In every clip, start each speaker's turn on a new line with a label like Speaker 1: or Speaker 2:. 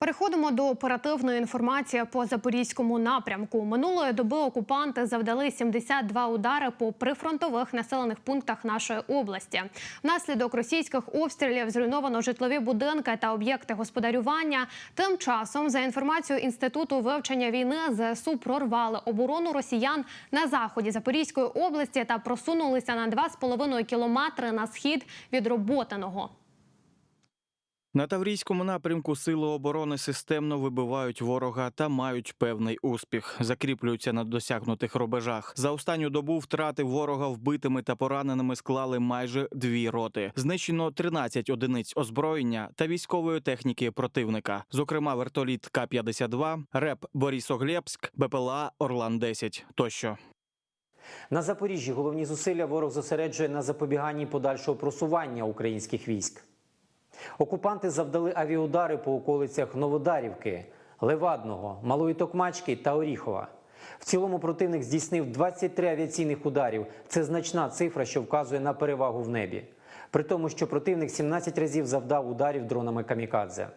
Speaker 1: Переходимо до оперативної інформації по запорізькому напрямку. Минулої доби окупанти завдали 72 удари по прифронтових населених пунктах нашої області. Внаслідок російських обстрілів зруйновано житлові будинки та об'єкти господарювання. Тим часом, за інформацією інституту вивчення війни, ЗСУ прорвали оборону росіян на заході Запорізької області та просунулися на 2,5 кілометри на схід від Роботиного.
Speaker 2: На Таврійському напрямку сили оборони системно вибивають ворога та мають певний успіх. Закріплюються на досягнутих рубежах. За останню добу втрати ворога вбитими та пораненими склали майже дві роти. Знищено 13 одиниць озброєння та військової техніки противника, зокрема вертоліт К-52, РЕП Борисоглебськ, БПЛА Орлан 10 тощо.
Speaker 3: На Запоріжжі головні зусилля ворог зосереджує на запобіганні подальшого просування українських військ. Окупанти завдали авіаудари по околицях Новодарівки, Левадного, Малої Токмачки та Оріхова. В цілому противник здійснив 23 авіаційних ударів. Це значна цифра, що вказує на перевагу в небі. При тому, що противник 17 разів завдав ударів дронами камікадзе.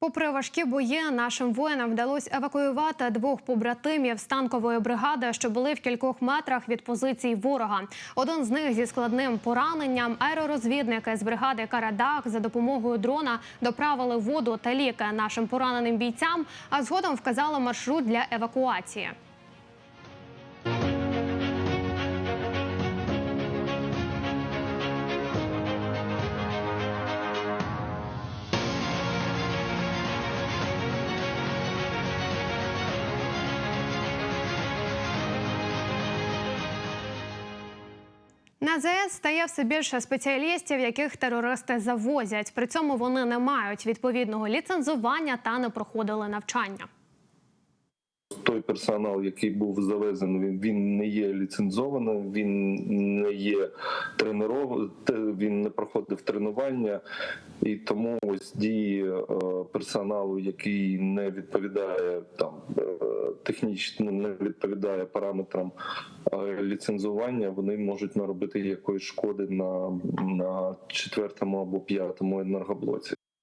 Speaker 1: Попри важкі бої, нашим воїнам вдалося евакуювати двох побратимів з танкової бригади, що були в кількох метрах від позицій ворога. Один з них зі складним пораненням. Аеророзвідники з бригади Карадах за допомогою дрона доправили воду та ліки нашим пораненим бійцям, а згодом вказали маршрут для евакуації. На ЗС стає все більше спеціалістів, яких терористи завозять. При цьому вони не мають відповідного ліцензування та не проходили навчання.
Speaker 4: Той персонал, який був завезений, він, не є ліцензованим, він не є тренеров, він не проходив тренування, і тому ось дії е, персоналу, який не відповідає там е, технічно, не відповідає параметрам е, ліцензування, вони можуть наробити якоїсь шкоди на, на четвертому або п'ятому енергоблоці.